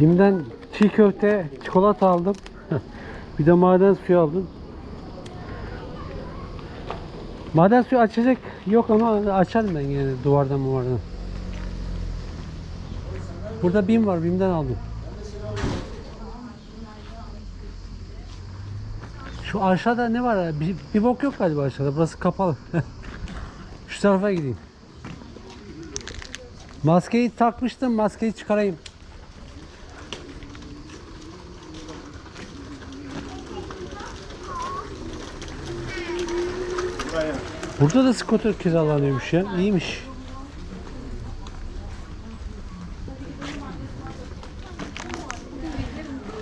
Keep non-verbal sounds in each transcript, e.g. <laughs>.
Bim'den çiğ köfte, çikolata aldım. bir de maden suyu aldım. Maden suyu açacak yok ama açarım ben yine duvardan duvardan. Burada Bim var, Bim'den aldım. Şu aşağıda ne var? ya? Bir, bir bok yok galiba aşağıda. Burası kapalı. <laughs> Şu tarafa gideyim. Maskeyi takmıştım. Maskeyi çıkarayım. Burada da scooter kiralanıyormuş ya. İyiymiş.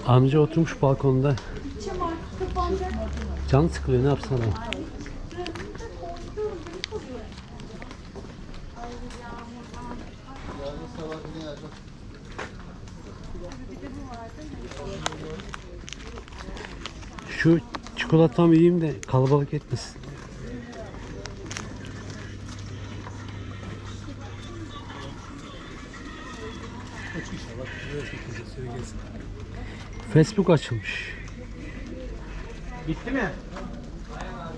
Amca oturmuş balkonda. Canı sıkılıyor ne yapsana. Şu çikolatamı yiyeyim de kalabalık etmesin. Facebook açılmış. Bitti mi?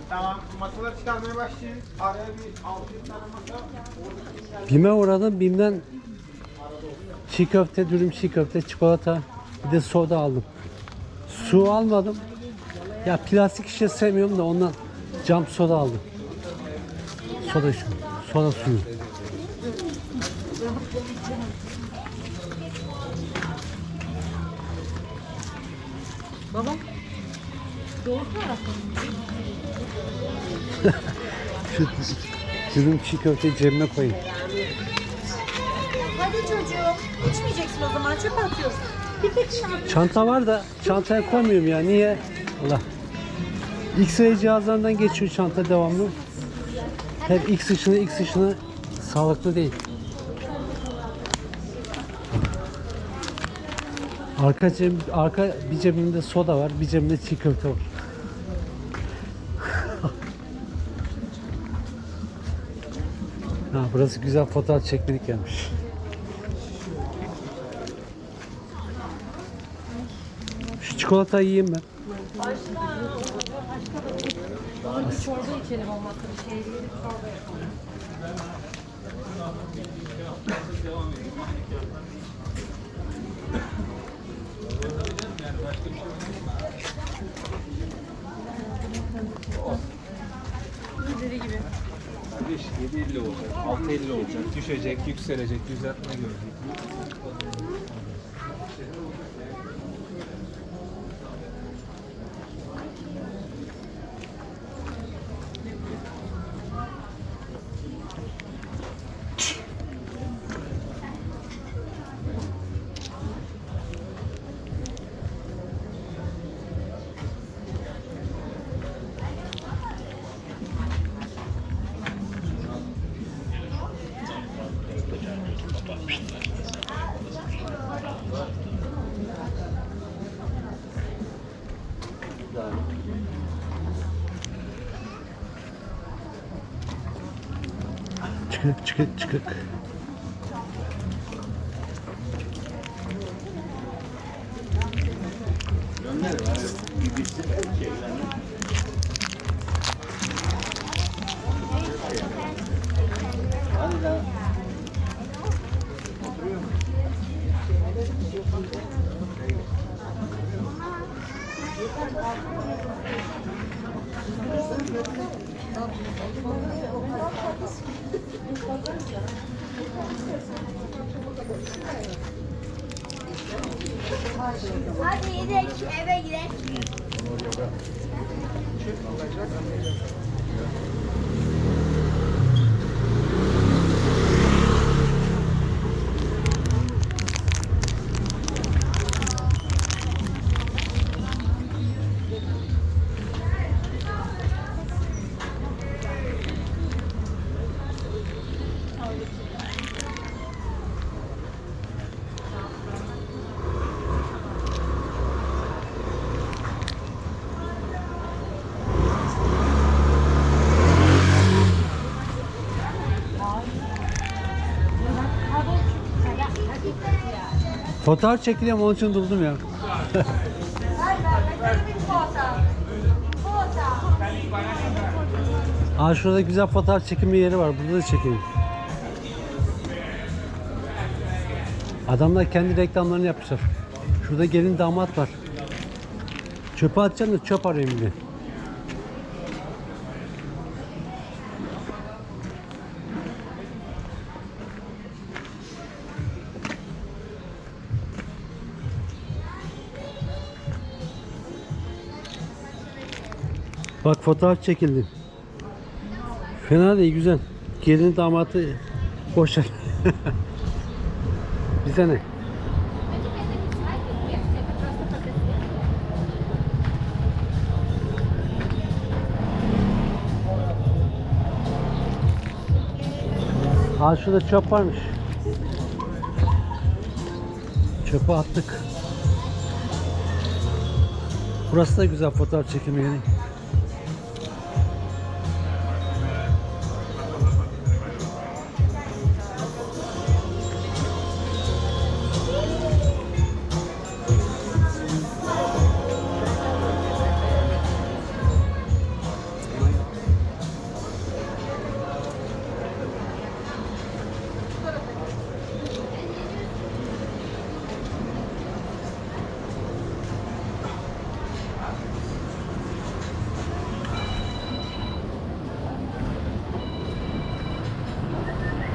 Tamam, masaları çıkarmaya başlayın. Araya bir 600 tane masa. Bim'e uğradım. Bim'den çiğ köfte, dürüm çiğ köfte, çikolata, bir de soda aldım. Su almadım. Ya plastik şişe sevmiyorum da ondan cam soda aldım. Soda şu. Soda suyu. Baba. Doğru Şu dürüm çiğ köfteyi cebime koyayım. Hadi çocuğum. İçmeyeceksin o zaman çöp atıyorsun. Bir tek şarkı. Çanta var da çantaya koymuyorum ya. Niye? Allah. X-ray cihazlarından geçiyor çanta devamlı. Hep X ışını X ışını sağlıklı değil. Arka, ceb, arka bir cebimde soda var, bir cebimde çiğ köfte var. <laughs> ha, burası güzel fotoğraf çekmelik gelmiş. Şu çikolatayı yiyeyim ben. Bir çorba içelim olmazsa bir şey yiyelim çorba yapalım. 6.50 olacak, düşecek, yükselecek, düzeltme görecek. Çıkık çıkık çıkık. Hadi gidelim eve gidelim. Fotoğraf çekiliyorum onun için durdum ya. <laughs> Aa şurada güzel fotoğraf çekimi yeri var. Burada da çekeyim. Adamlar kendi reklamlarını yapmışlar. Şurada gelin damat var. Çöpe atacağım da çöp arayayım bir Bak fotoğraf çekildi. Fena değil güzel. Gelin damatı boşver. <laughs> Bize ne? Aa şurada çöp varmış. Çöpe attık. Burası da güzel fotoğraf çekimi yeri.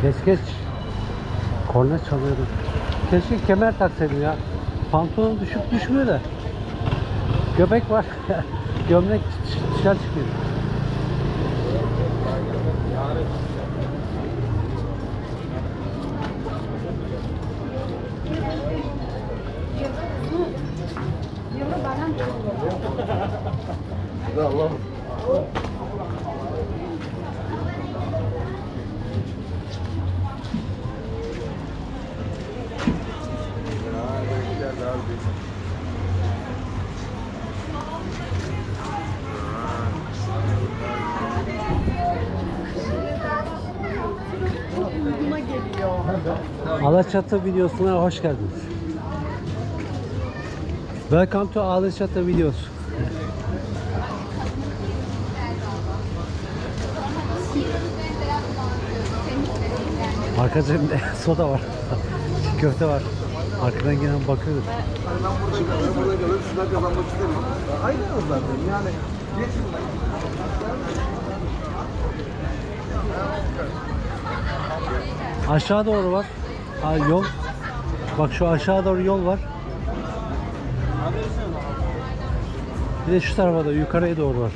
Geç geç. Korna çalıyordum. Keşke kemer taksaydım ya. Pantolon düşüp düşmüyor da. Göbek var. <laughs> Gömlek dışarı çıkıyor. Alaçatı videosuna hoş geldiniz. Welcome to Alaçatı videos. Arka cebimde <laughs> soda var. Köfte var. Arkadan gelen bakıyoruz. Aynı zaten yani. Aşağı doğru var. Ha, yol. Bak şu aşağı doğru yol var. Bir de şu tarafa da yukarıya doğru var.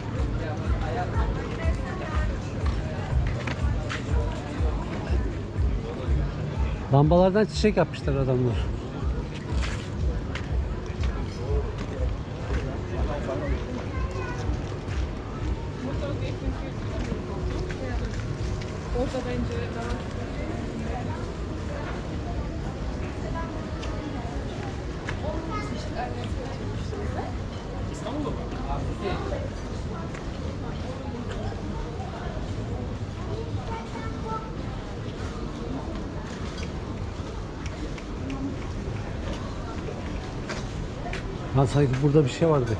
Lambalardan çiçek yapmışlar adamlar. Ha sanki burada bir şey vardı.